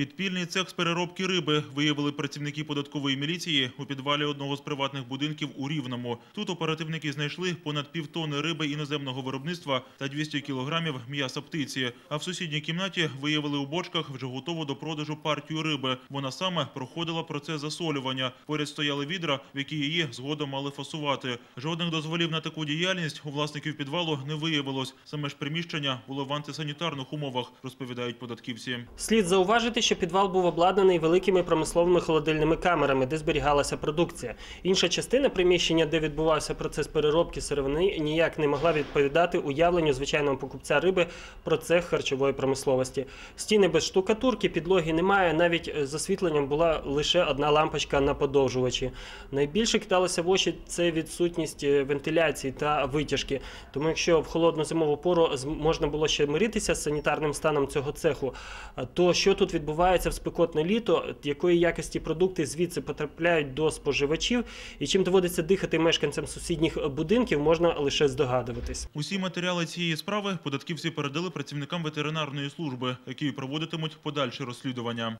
Підпільний цех з переробки риби виявили працівники податкової міліції у підвалі одного з приватних будинків у Рівному. Тут оперативники знайшли понад півтони риби іноземного виробництва та 200 кілограмів м'яса птиці. А в сусідній кімнаті виявили у бочках вже готову до продажу партію риби. Вона саме проходила процес засолювання. Поряд стояли відра, в які її згодом мали фасувати. Жодних дозволів на таку діяльність у власників підвалу не виявилось. Саме ж приміщення було в антисанітарних умовах, розповідають податківці. Слід зауважити, що підвал був обладнаний великими промисловими холодильними камерами, де зберігалася продукція. Інша частина приміщення, де відбувався процес переробки сировини, ніяк не могла відповідати уявленню звичайного покупця риби про цех харчової промисловості. Стіни без штукатурки, підлоги немає. Навіть е, з освітленням була лише одна лампочка на подовжувачі. Найбільше кидалося в очі це відсутність е, вентиляції та витяжки. Тому, якщо в холодну зимову пору можна було ще миритися з санітарним станом цього цеху, то що тут відбувається в спекотне літо, якої якості продукти звідси потрапляють до споживачів, і чим доводиться дихати мешканцям сусідніх будинків, можна лише здогадуватись. Усі матеріали цієї справи податківці передали працівникам ветеринарної служби, які проводитимуть подальші розслідування.